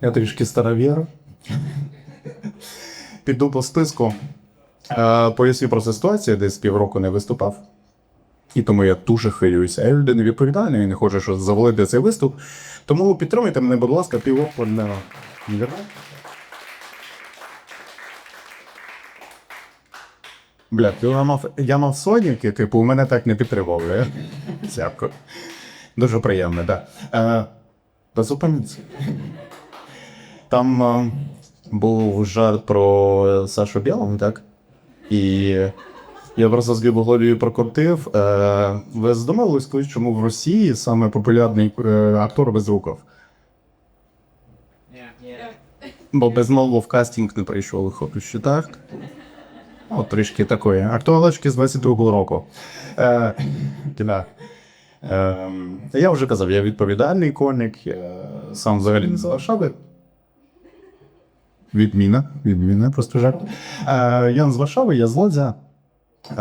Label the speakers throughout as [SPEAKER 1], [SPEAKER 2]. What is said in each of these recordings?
[SPEAKER 1] Я трішки старовір. Піду по списку. Е, поясню про ситуацію, десь півроку не виступав. І тому я дуже хвилююся. Я людина відповідальна і не хочу щось завалити цей виступ. Тому підтримуйте мене, будь ласка, півроку не? Бля, я мав, я мав соняки, типу, мене так не підтримували. Дякую. Дуже приємно, так. Да. Е, зупиніться. Там е, був жарт про Сашу Білого, так? І я просто з Гібоголією прокрутив. Е, ви задумались колись, чому в Росії саме популярний е, актор Безруков? Бо без мови в кастинг не прийшов, хочу що так. От трішки такої. Актуалочки з 22-го року. Е, да. Е, я вже казав, я відповідальний конник, я сам взагалі не з Варшави. Відміна, відміна, просто жарт. Е, я не з Варшави, я з Лодзя. Е,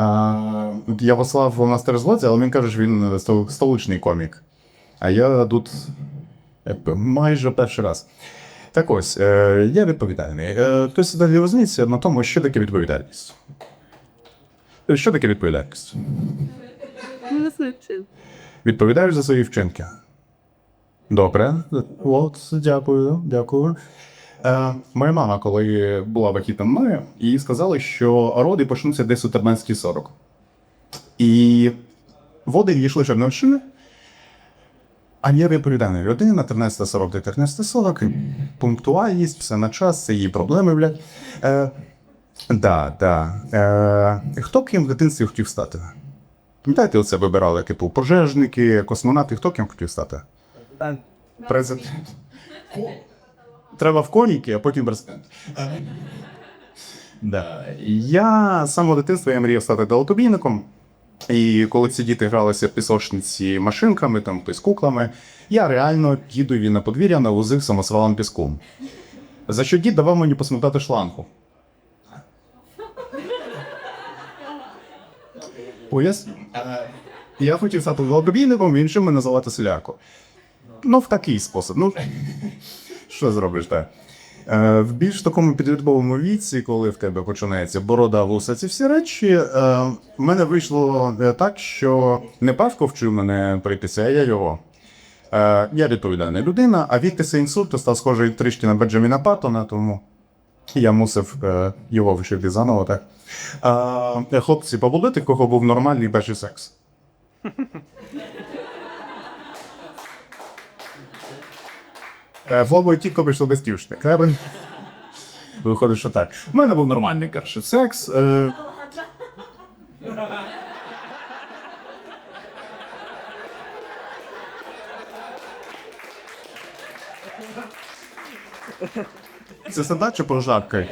[SPEAKER 1] Ярослав у нас теж з Лодзя, але він каже, що він столичний комік. А я тут майже перший раз. Так ось, е, я відповідальний. Е, Хтось далі розуміється на тому, що таке відповідальність. Е, Що таке відповідальність? Відповідаєш за свої вчинки. Добре. От, дякую, дякую. Е, моя мама, коли була вагітна мною, їй сказали, що роди почнуться десь у 13.40. І води йшли Чернівщини, а я відповідальна людина, 13.40 до 13.40, пунктуальність, все на час, це її проблеми, блядь. Е, да, да. Е, хто ким в дитинстві хотів стати? Пам'ятаєте, оце вибирали, типу, пожежники, космонавти, хто ким хотів стати? Президент. Треба в коніки, а потім президент. Да. Я з самого дитинства я мріяв стати далекобійником. І коли ці діти гралися в пісочниці машинками, там з куклами, я реально дідові на подвір'я навозив самосвалом піску. За що дід давав мені посмоктати шлангу. Пояс? Е, Я хотів стати далекобійником, іншим мене називати селяко. Ну, в такий спосіб. Ну, що зробиш так? Е, в більш такому підлітковому віці, коли в тебе починається борода, вуса, ці всі речі, е, в мене вийшло е, так, що не Пашко вчив мене прийтися, а я його. Я відповідальна людина, а від після інсульту став схожий трішки на Бенджаміна Паттона, тому я мусив його вчити заново. Так. Хлопці, побудете, кого був нормальний перший секс. Е, Вовою тільки вийшло безтішник. Треба. Виходить, що так. У мене був нормальний перший секс. Е... Це задача пожаркою.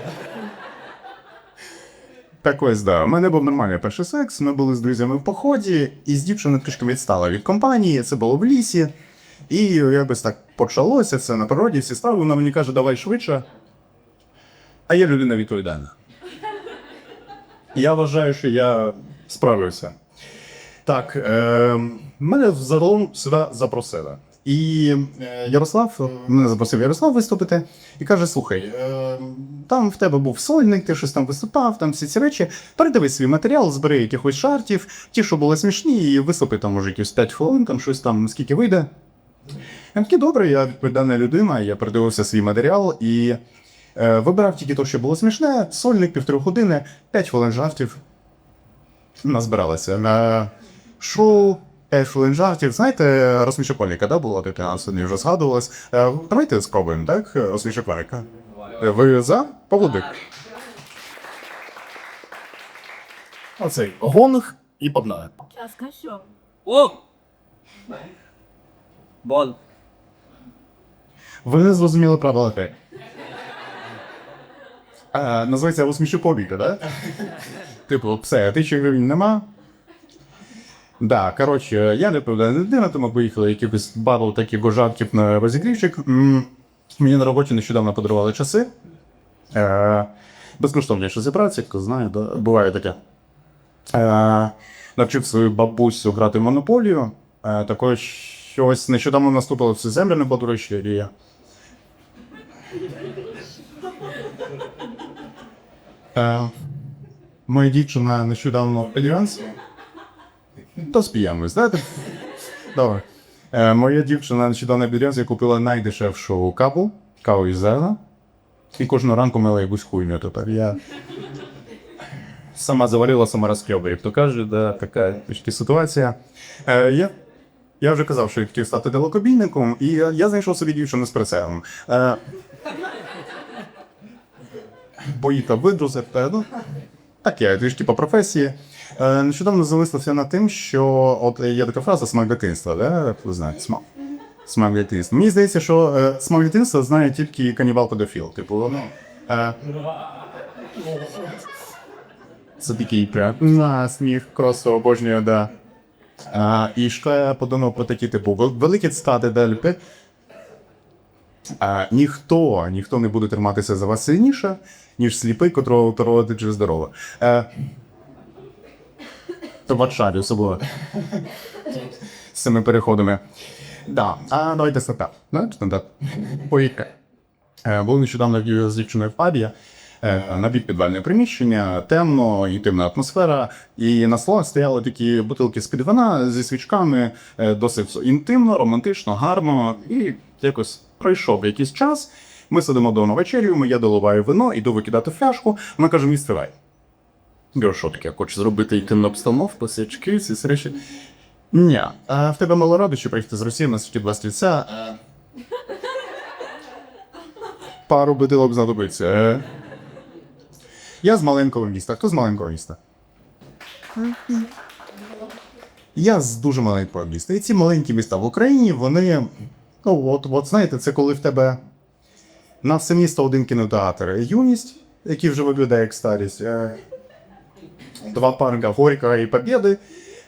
[SPEAKER 1] Так ось, да. У мене був нормальний перший секс. Ми були з друзями в поході, і з дівчиною трішки відстала від компанії. Це було в лісі. І якось так почалося це на природі, всі стали, вона мені каже, давай швидше. А я людина відповідальна. Я вважаю, що я справився. Так, е, мене взагалом сюди запросили. І е, Ярослав, е, мене запросив Ярослав виступити, і каже: слухай, е, там в тебе був сольник, ти щось там виступав, там всі ці речі. Передивись свій матеріал, збери якихось жартів, ті, що були смішні, і виступи там, може, якісь 5 хвилин, там щось там, скільки вийде. Я такий, добре, я відповідальна людина, я передивився свій матеріал і е, вибирав тільки те, що було смішне, сольник, півтори години, 5 хвилин жартів. Назбиралися. На шоу 5 хвилин жартів. Знаєте, розсмішок коміка, да, було дитина, сьогодні вже згадувалось. Е, давайте спробуємо, так? Розсмішок. Е, Ви за? Павлодик. Оцей гонг і погнали.
[SPEAKER 2] Часка що?
[SPEAKER 3] О! Бол.
[SPEAKER 1] Ви зрозуміли правила гри. А, називається розсмішу коміка, да? Типу, все, тисячі гривень нема. Да, коротше, я не відповідальна людина, тому поїхали якихось батл таких жартів на розігрівчик. Мені на роботі нещодавно подарували часи. Е, безкоштовні часи праці, хто знає, да? буває таке. Е, навчив свою бабусю грати в монополію. Е, також що ось нещодавно наступило всі землі не подорожчає. Е, моя дівчина нещодавно Альянс. То спіємось, знаєте? Добре. Е, Моя дівчина нещодавно підряд купила найдешевшу каву, каву із зерна. І кожну ранку мила якусь хуйню тепер. Я сама завалила, сама розкльовую, як то каже, да, така трішки ситуація. Е, Я я вже казав, що я хотів стати далекобійником, і я, знайшов собі дівчину з прицелом. Е, поїхав видрузити, ну, таке, трішки по професії. Е, нещодавно замислився над тим, що от є така фраза смак дитинства, да? знаєте, смак. Смак дитинства. Мені здається, що е, смак дитинства знає тільки канібал педофіл. Типу, воно. Е, це такий прям на сміх, просто обожнюю, да. І ще я подумав про такі, типу, великі цитати далі. А, ніхто, ніхто не буде триматися за вас сильніше, ніж сліпий, котрого торувати через дорогу. Е, то Варшаві особливо. З цими переходами. Да. А давайте стартап. Знаєте, стартап. Поїхали. Е, Були нещодавно з дівчиною в пабі. Е, Напівпідвальне приміщення, темно, інтимна атмосфера. І на столах стояли такі бутилки з-під вина зі свічками, е, досить інтимно, романтично, гарно. І якось пройшов якийсь час. Ми сидимо вдома вечерюємо, я доливаю вино, іду викидати фляжку. Вона каже: мій стривай. Що таке, хочу зробити інтимну обстановку, свічки, ці речі. Ні, а в тебе мало родичів приїхати з Росії на світі два стільця. е, Пару бутилок знадобиться. Е. Я з маленького міста. Хто з маленького міста? Я з дуже маленького міста. І ці маленькі міста в Україні, вони. Ну, от, от знаєте, це коли в тебе на все місто один кінотеатр. Юність, який вже виглядає як старість. е, Два парка Горька і Побєди.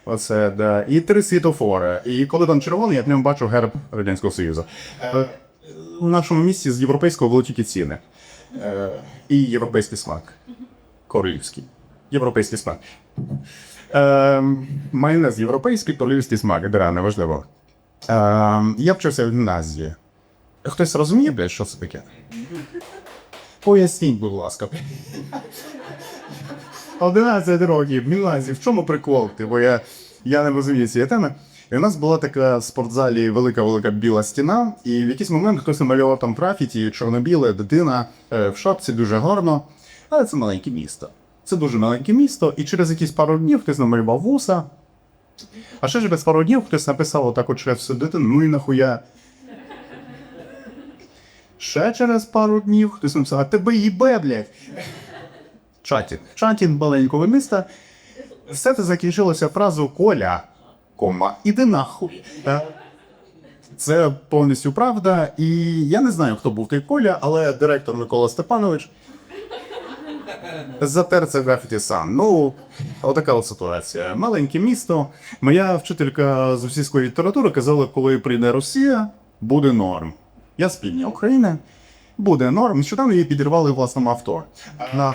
[SPEAKER 1] Оце, да. І три світофори. І коли там червоний, я ньому бачу герб Радянського Союзу. Е, у нашому місті з європейського тільки ціни. Е, і європейський смак. Королівський. Європейський смак. Е, майонез європейський, королівський смак. Да, неважливо. Е, я вчився в гімназії. Хтось розуміє, блядь, що це таке? Поясніть, будь ласка. 11 років, гімназії. В чому прикол? Типу, я, я не розумію цієї теми. І у нас була така в спортзалі велика-велика біла стіна, і в якийсь момент хтось намалював там графіті, чорно-біле, дитина е, в шапці дуже гарно. Але це маленьке місто. Це дуже маленьке місто, і через якісь пару днів хтось намалював вуса. А ще без пару днів хтось написав отак от через всю дитину, ну і нахуя. Ще через пару днів хтось написав, а тебе їбе, блядь. Чатін. Чатін маленького міста. Все це закінчилося фразу Коля, кома, іди нахуй. Це повністю правда. І я не знаю, хто був той Коля, але директор Микола Степанович затер це графіті сам. Ну, отака от ситуація. Маленьке місто. Моя вчителька з російської літератури казала, коли прийде Росія, буде норм. Я з півдня України. Буде норм. Нещодавно її підірвали власному авто. На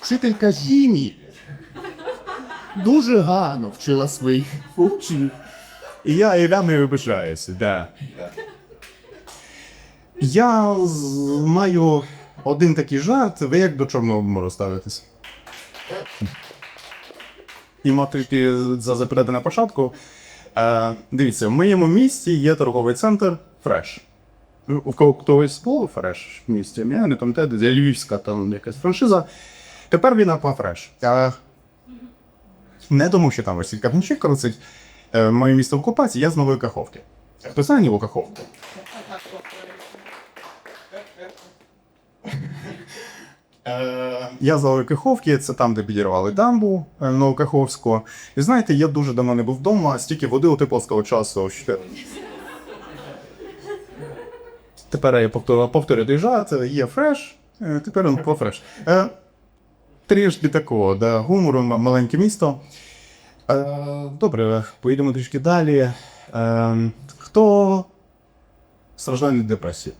[SPEAKER 1] вчителька хімії дуже гарно вчила своїх учнів. І я і не вибачаюся, да. Я маю один такий жарт. Ви як до чорного мору ставитесь? І мотивки за запитати на початку. Е, дивіться, в моєму місті є торговий центр Фреш. У кого хтось був Фреш в місті, я не пам'ятаю, де Львівська там якась франшиза. Тепер він по Фреш. Е, не тому, що там Василь Кавничик крутить. Е, моє місто в окупації, я з Нової Каховки. Хто знає Нову Каховку? Я з Нової Каховки, це там, де підірвали дамбу е, Новокаховську. І знаєте, я дуже давно не був вдома, стільки води у тепловського часу. Тепер я повторю, той жарт, є фреш, е, тепер він по фреш. Е, Трішки такого, да, гумору, маленьке місто. Е, добре, поїдемо трішки далі. Е, хто страждає від депресії?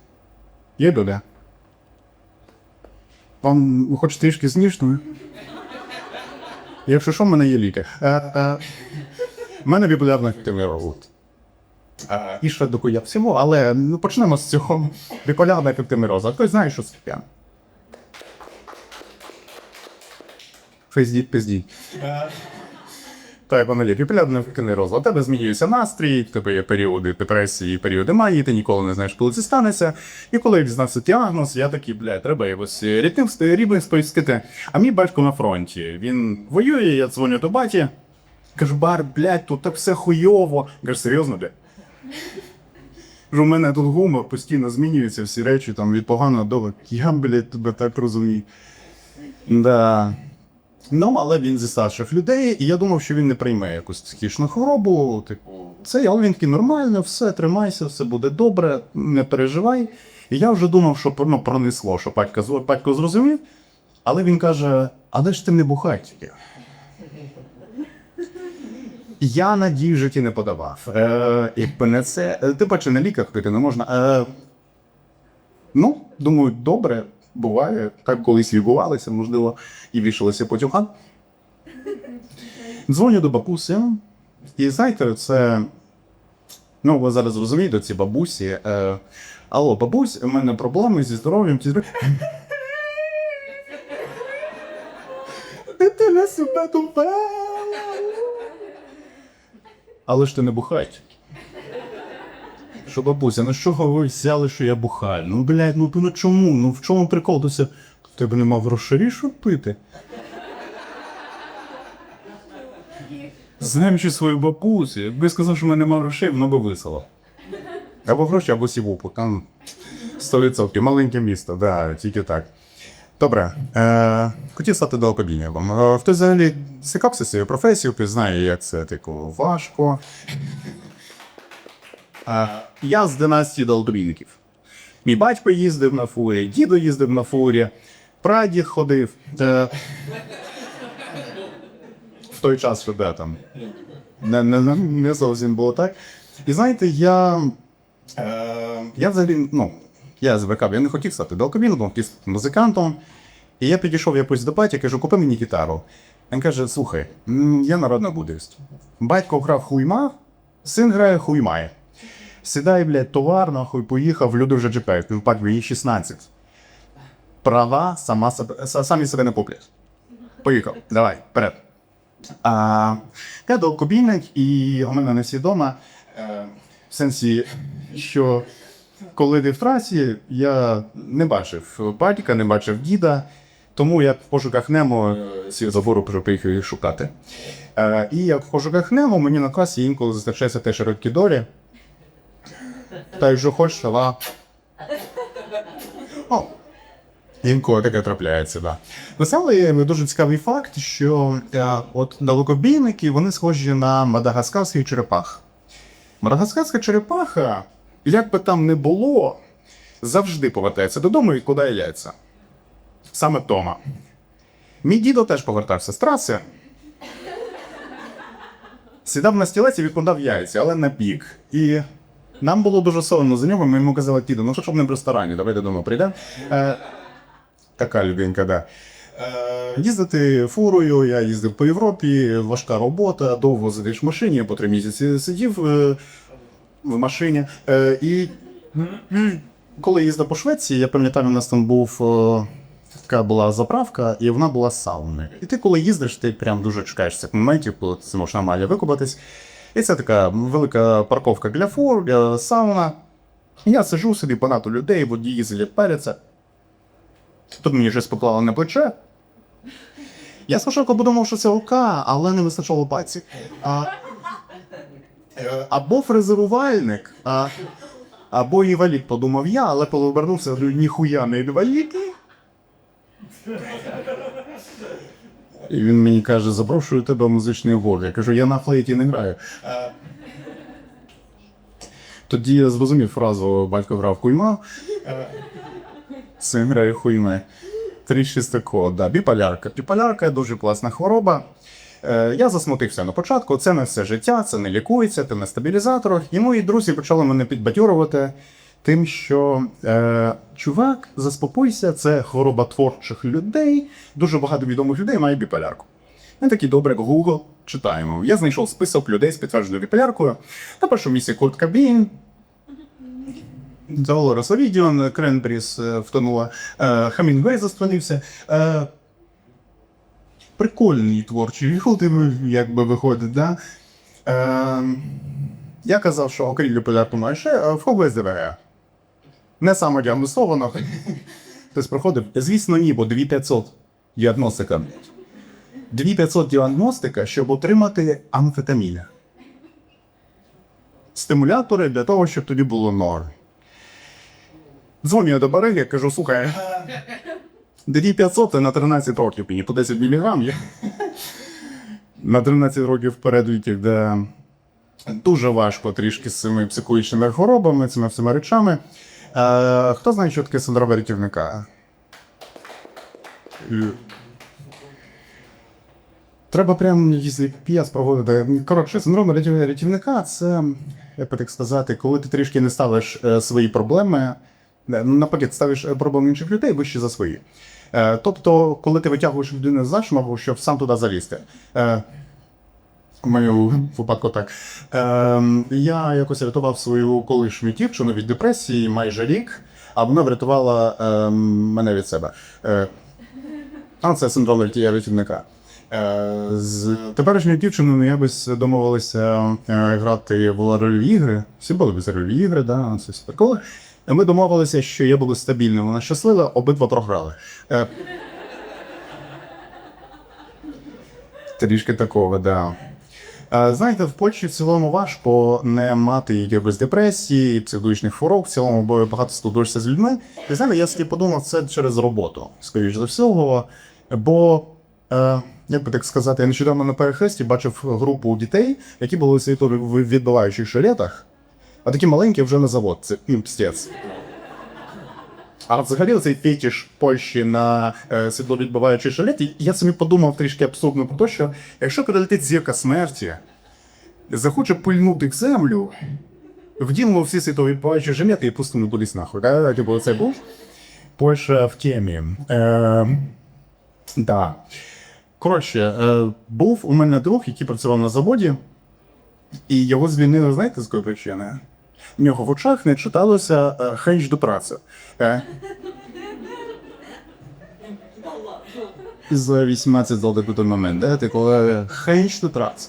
[SPEAKER 1] Є доля? Вам хоч трішки смішно? Якщо що, в мене є ліки. Е, е, мене біполярна активний. Е, І ще дохуя всього, але ну, почнемо з цього біполярна ефективний розлад. Хтось знає, що це таке? Физдіть, пиздіть. Так, Анелі, біполярний ефективний розлад. У тебе змінюється настрій, в тебе є періоди депресії, періоди манії, ти ніколи не знаєш, коли це станеться. І коли я дізнався діагноз, я такий, блядь, треба якось рідним рівним сповістити. А мій батько на фронті. Він воює, я дзвоню до баті. Кажу, бар, блядь, тут так все хуйово. Кажу, серйозно, блядь? У мене тут гумор постійно змінюється, всі речі там від поганого до я, блядь, тебе так розумію. Да. Ну, але він зі старших людей, і я думав, що він не прийме якусь психічну хворобу. Типу, це але він такий нормально, все, тримайся, все буде добре, не переживай. І я вже думав, що ну, пронесло, що батько, батько зрозумів. Але він каже: а де ж ти не бухай тільки? Я надій в житті не подавав. Е, якби не це. е, Ти бачиш, на ліках пити не можна. Е, ну, думаю, добре, буває. Так колись лікувалися, можливо, і вішалися потім. А? Дзвоню до бабусі. І знаєте, це. Ну, ви зараз розумієте, ці бабусі. Е, Алло, бабусь, у мене проблеми зі здоров'ям. Дитина себе тупе. Але ж ти не бухать. Що бабуся, ну з чого ви взяли, що я бухаю? Ну, блядь, ну, ну чому? Ну в чому прикол? Тося, в тебе нема грошей, щоб пити? Знаючи свою бабусю, якби сказав, що в мене нема грошей, воно би висило. Або гроші, або сівупу. Там 100%. Маленьке місто, да, тільки так. Добре. Е, хотів стати далекобійником. Е, хтось взагалі цікався своєю професією, хтось знає, як це типу, важко. Я з династії далекобійників. Мій батько їздив на фурі, дідо їздив на фурі, прадід ходив. В той час, де там. Не, не, не, зовсім було так. І знаєте, я. Е, я взагалі, ну, я звикав, я не хотів стати стати музикантом. І я підійшов якось до батька, кажу, купи мені гітару. Він каже: слухай, я народний буддист. Батько грав хуйма, син грає хуймає. Сідай, блядь, товар, нахуй, поїхав, люди вже джипають. Він пак їй 16. Права сама себе, самі себе не куплять. Поїхав, давай, вперед. А, я далекобійник, і у мене не всі вдома. Е, в сенсі, що коли ти в трасі, я не бачив батька, не бачив діда, тому я в пошуках Немо е, ці забору приїхав їх шукати. Е, і як в пошуках Немо, мені на касі інколи зустрічається те широкі долі. Та й що хочеш, села. О, Інколи таке трапляється, да. Насправді дуже цікавий факт, що е, от далекобійники вони схожі на мадагаскарських черепах. Мадагаскарська черепаха, як би там не було, завжди повертається додому і кладає яйця. Саме Тома. Мій дідо теж повертався з траси. Сідав на стілець і відкладав яйця, але на бік. І нам було дуже соромно за нього. Ми йому казали, діду, ну що ж ми в ресторані, давай додому прийдемо. Е, така людинка, да. Е, їздити фурою, я їздив по Європі, важка робота, довго сидиш в машині, я по три місяці сидів е, в машині. І коли їздив по Швеції, я пам'ятаю, у нас там був. Така була заправка, і вона була сауною. І ти, коли їздиш, ти прям дуже чекаєш цих моментів, коли ти зможеш нормально викупатись. І це така велика парковка для фур, для сауна. Я сиджу собі, багато людей, водії їздять переться. Тут мені щось поклало на плече. Я спочатку подумав, що це рука, але не вистачало пальців. А, е, або фрезерувальник, а, або інвалід, подумав я, але говорю, ніхуя не інвалід. І він мені каже, запрошую тебе в музичний гор. Я кажу, я на флейті не граю. Е, Тоді я зрозумів фразу батько грав куйма. Е, Син грає хуйме. Трішки з такого, да. Біполярка. Біполярка дуже класна хвороба. Е, я засмутився на початку. Це не все життя, це не лікується, ти на стабілізаторах. І мої друзі почали мене підбадьорувати тим, що е, чувак, заспокойся, це хвороба творчих людей. Дуже багато відомих людей має біполярку. Ми такі добре Google читаємо. Я знайшов список людей з підтвердженою біполяркою. На першому місці Курт Кабін, Долорес Овідіон, Кренбріс е, втонула, е, Хамінгвей заствонився. Е, прикольний творчий виход, якби виходить, да? Я казав, що окрім біполярку має ще в ХВС Не самодіагностовано. Хтось проходив. Звісно, ні, бо 2500 діагностика. 2500 діагностика, щоб отримати амфетаміни. Стимулятори для того, щоб тобі було норм. Дзвоню я до бариги, кажу, слухай, 2500 це на 13 років мені по 10 мг є. На 13 років вперед де дуже важко трішки з цими психологічними хворобами, цими всіма речами. Е, хто знає, що таке синдром рятівника? Треба прям п'яс проводити. Коротше, синдром рятівника це, як би так сказати, коли ти трішки не ставиш е, свої проблеми, е, ну, наприклад, ставиш е, проблеми інших людей вище за свої. Тобто, коли ти витягуєш людину з зашмагу, щоб сам туди залізти. Е, в моєму випадку так. Ем, я якось рятував свою колишню дівчину від депресії майже рік, а вона врятувала ем, мене від себе. Е, а це синдром рятівника. Е, з теперішньою дівчиною я без домовилися е, грати в рольові ігри. Всі були без рольові ігри, да, це все приколи. Ми домовилися, що я буду стабільним, вона щаслива, обидва програли. Е, Трішки такого, да. Е, Знаєте, в Польщі в цілому важко не мати якихось депресії, психологічних хвороб, в цілому, бо багато спілкуєшся з людьми. І знаєте, я собі подумав, це через роботу, скоріш за всього. Бо, е, як би так сказати, я нещодавно на перехресті бачив групу дітей, які були світові в відбиваючих жилетах, а такі маленькі вже на завод. Це пстець. А взагалі цей фетиш Польщі на е, світловідбиваючий жилет, я собі подумав трішки абсурдно про те, що якщо прилетить зірка смерті, захоче пильнути в землю, вдінемо всі світловідбиваючі жилети і пустимо кудись нахуй. Да? Типу, це був Польща в темі. Е, да. Коротше, е, був у мене друг, який працював на заводі, і його звільнили, знаєте, з якої причини? В нього в очах не читалося е, хенч до праці. Е. За 18 золотих момент, да? ти коли хенч до праці.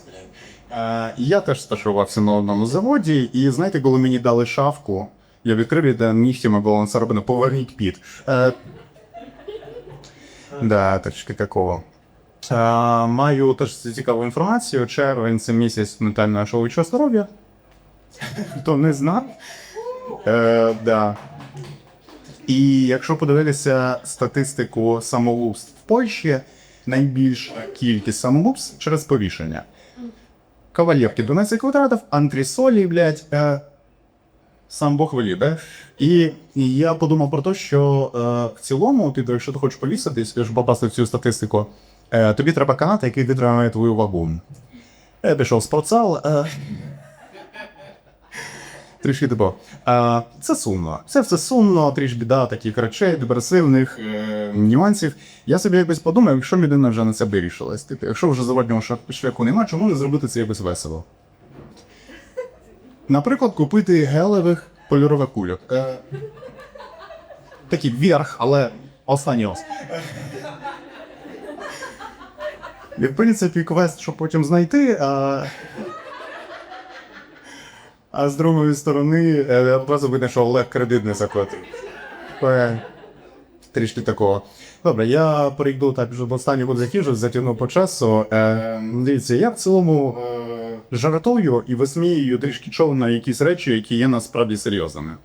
[SPEAKER 1] Е, я теж стажувався на одному заводі, і знаєте, коли мені дали шавку, я відкрив і де нігтями було нароблено поверніть під. Е, да, трішки такого. Е, маю теж цікаву інформацію. Червень це місяць ментального чоловічого здоров'я. Хто не знав. Е, да. І якщо подивитися статистику самогубств в Польщі, найбільша кількість самогубств через повішення. Кавалєвки 12 квадратів, антресолі, блядь, е, сам Бог велів, да? І, я подумав про те, що е, в цілому, ти, якщо ти хочеш повіситись, щоб попасти в цю статистику, е, тобі треба канат, який витримає твою вагу. Я пішов в спортзал. Е, Трішки типу. А, це сумно. Це все сумно, тріш біда таких речей, депресивних е, нюансів. Я собі якось подумав, якщо людина вже на це вирішилась, типу, якщо вже заводнього шляху немає, чому не зробити це якось весело? Наприклад, купити гелевих польорових кульок. Е, такий вверх, але останній ос. В принципі, квест, щоб потім знайти. А... А з другої сторони, е, одразу видно, що Олег кредит не заплатив. Е, Трішки такого. Добре, я перейду так, щоб останній буде закінчив, затягнув по часу. Е, дивіться, я в цілому е, жартую і висміюю трішки чов на якісь речі, які є насправді серйозними.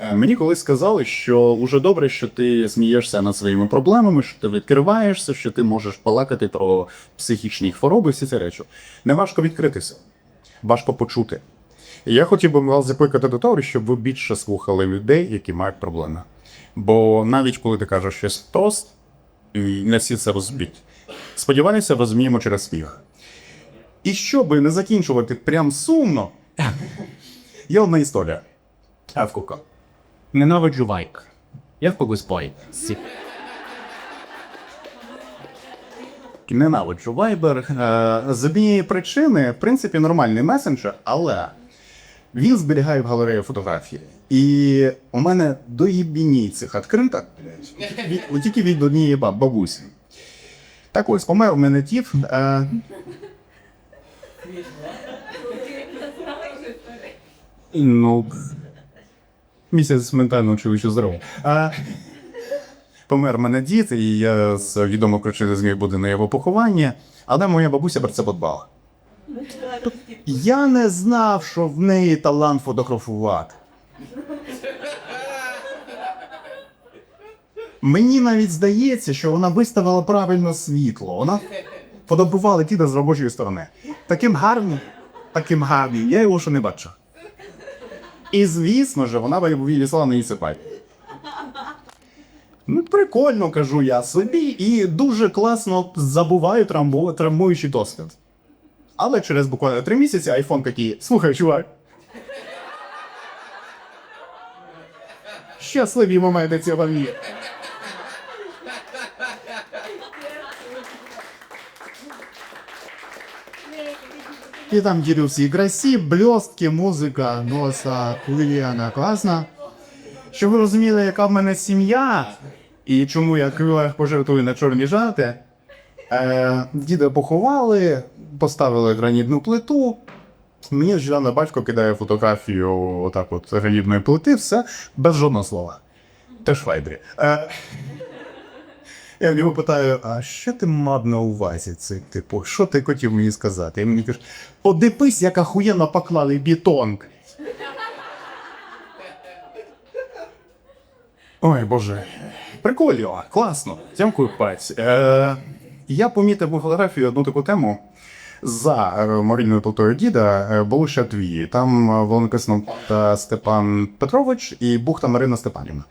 [SPEAKER 1] Е, Мені колись сказали, що вже добре, що ти смієшся над своїми проблемами, що ти відкриваєшся, що ти можеш балакати про психічні хвороби, всі ці речі. Не важко відкритися, важко почути. Я хотів би вас закликати до того, щоб ви більше слухали людей, які мають проблеми. Бо навіть коли ти кажеш щось тост, і не всі це розуміють. Сподіваюся, розуміємо через сміх. І щоб не закінчувати прям сумно, є одна історія. Евкука.
[SPEAKER 2] Ненавиджу вайк. Я в когось бой. Сі.
[SPEAKER 1] Ненавиджу Viber. Е, з однієї причини, в принципі, нормальний месенджер, але він зберігає в галерею фотографії. І у мене до єбіні цих відкриток, блядь, від, тільки від однієї бабусі. Так ось помер у мене тіф. Е, ну, місяць ментального чоловічого здоров'я. А, помер мене дід, і я з відомої причини зміг бути на його похованні, але моя бабуся про це подбала. Я не знав, що в неї талант фотографувати. Мені навіть здається, що вона виставила правильно світло. Вона фотографувала діда з робочої сторони. Таким гарним, таким гарним, я його ще не бачив. І звісно ж, вона відійшла на інсипай. Ну, прикольно, кажу я собі, і дуже класно забуваю травмуючий досвід. Але через буквально три місяці айфон такий, слухай, чувак. Щасливі моменти цього міра. І там ділюся і красі, блістки, музика, носа, Ліліана класна. Щоб ви розуміли, яка в мене сім'я, і чому я крилах пожертвую на чорні жарти. Е, діда поховали, поставили гранітну плиту. Мені нещодавно батько кидає фотографію отак от гранітної плити, все без жодного слова. Теж в вайбрі. Е, я в нього питаю: а що ти мав на увазі? Це, типу, що ти хотів мені сказати? І мені каже, подивись, як ахуєнно поклали бетон. Ой, боже. Прикольно, класно. Дякую, паць. Е, я помітив у фотографії одну таку тему. За е, морільною плитою діда було ще дві. Там е, було написано та Степан Петрович і Бухта Марина Степанівна.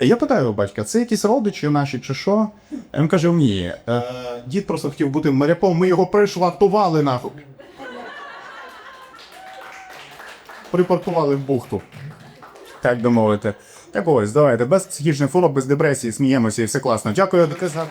[SPEAKER 1] Я питаю батька, це якісь родичі наші чи що? Він каже: ні. Е, дід просто хотів бути моряком, ми його пришвартували нахуй. Припаркували в бухту. Так би мовити. Так ось, давайте, без психічних хвороб, без депресії, сміємося і все класно. Дякую, доказав.